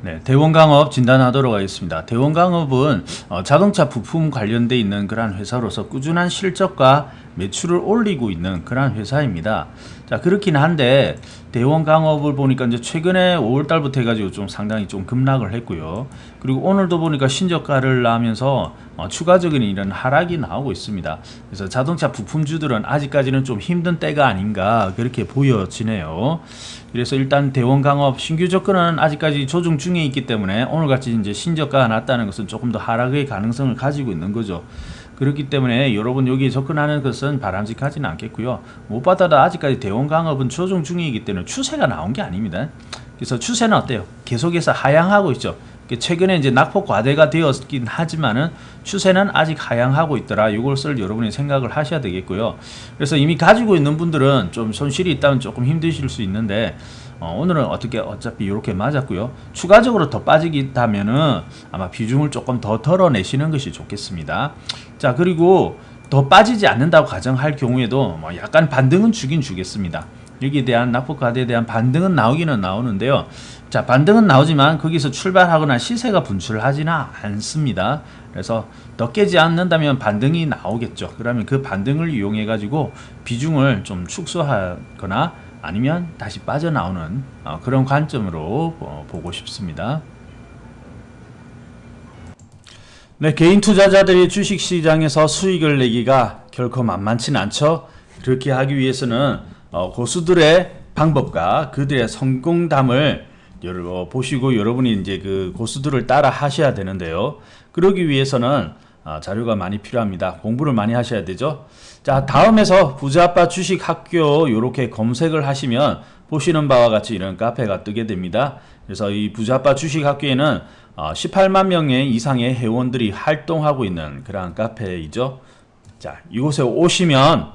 네, 대원강업 진단하도록 하겠습니다. 대원강업은 어, 자동차 부품 관련돼 있는 그러한 회사로서 꾸준한 실적과 매출을 올리고 있는 그러한 회사입니다. 자 그렇긴 한데 대원 강업을 보니까 이제 최근에 5월달부터 해가지고 좀 상당히 좀 급락을 했고요. 그리고 오늘도 보니까 신저가를 나면서 어, 추가적인 이런 하락이 나오고 있습니다. 그래서 자동차 부품주들은 아직까지는 좀 힘든 때가 아닌가 그렇게 보여지네요. 그래서 일단 대원 강업 신규 접근은 아직까지 조정 중에 있기 때문에 오늘같이 이제 신저가가 났다는 것은 조금 더 하락의 가능성을 가지고 있는 거죠. 그렇기 때문에 여러분 여기 접근하는 것은 바람직하지는 않겠고요. 무엇보다도 아직까지 대원 강업은 조정 중이기 때문에 추세가 나온 게 아닙니다. 그래서 추세는 어때요? 계속해서 하향하고 있죠. 최근에 이제 낙폭 과대가 되었긴 하지만은 추세는 아직 하향하고 있더라. 이것을 여러분이 생각을 하셔야 되겠고요. 그래서 이미 가지고 있는 분들은 좀 손실이 있다면 조금 힘드실 수 있는데 어, 오늘은 어떻게 어차피 이렇게 맞았고요. 추가적으로 더 빠지겠다면은 아마 비중을 조금 더 덜어내시는 것이 좋겠습니다. 자 그리고 더 빠지지 않는다고 가정할 경우에도 뭐 약간 반등은 주긴 주겠습니다. 여기에 대한 낙폭 과대에 대한 반등은 나오기는 나오는데요. 자 반등은 나오지만 거기서 출발하거나 시세가 분출하지는 않습니다. 그래서 더 깨지 않는다면 반등이 나오겠죠. 그러면 그 반등을 이용해 가지고 비중을 좀 축소하거나 아니면 다시 빠져나오는 어, 그런 관점으로 어, 보고 싶습니다. 네, 개인 투자자들이 주식 시장에서 수익을 내기가 결코 만만치는 않죠. 그렇게 하기 위해서는 어, 고수들의 방법과 그들의 성공담을 보시고 여러분이 이제 그 고수들을 따라 하셔야 되는데요. 그러기 위해서는 아, 자료가 많이 필요합니다. 공부를 많이 하셔야 되죠. 자, 다음에서 부자아빠 주식 학교 이렇게 검색을 하시면 보시는 바와 같이 이런 카페가 뜨게 됩니다. 그래서 이 부자아빠 주식 학교에는 어, 18만 명의 이상의 회원들이 활동하고 있는 그러한 카페이죠. 자, 이곳에 오시면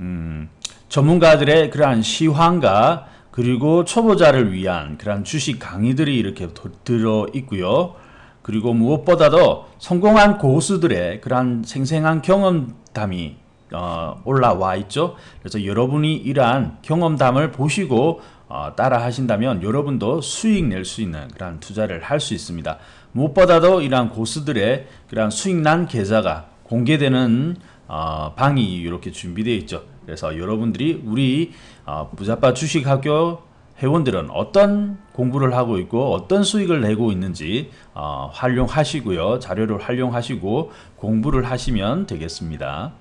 음, 전문가들의 그러한 시황과 그리고 초보자를 위한 그러한 주식 강의들이 이렇게 도- 들어 있고요. 그리고 무엇보다도 성공한 고수들의 그러한 생생한 경험담이 어, 올라와 있죠. 그래서 여러분이 이러한 경험담을 보시고 어, 따라 하신다면 여러분도 수익 낼 수 있는 그러한 투자를 할 수 있습니다. 무엇보다도 이러한 고수들의 그러한 수익난 계좌가 공개되는 어, 방이 이렇게 준비되어 있죠. 그래서 여러분들이 우리 어, 부자빠 주식학교 회원들은 어떤 공부를 하고 있고 어떤 수익을 내고 있는지 어, 활용하시고요. 자료를 활용하시고 공부를 하시면 되겠습니다.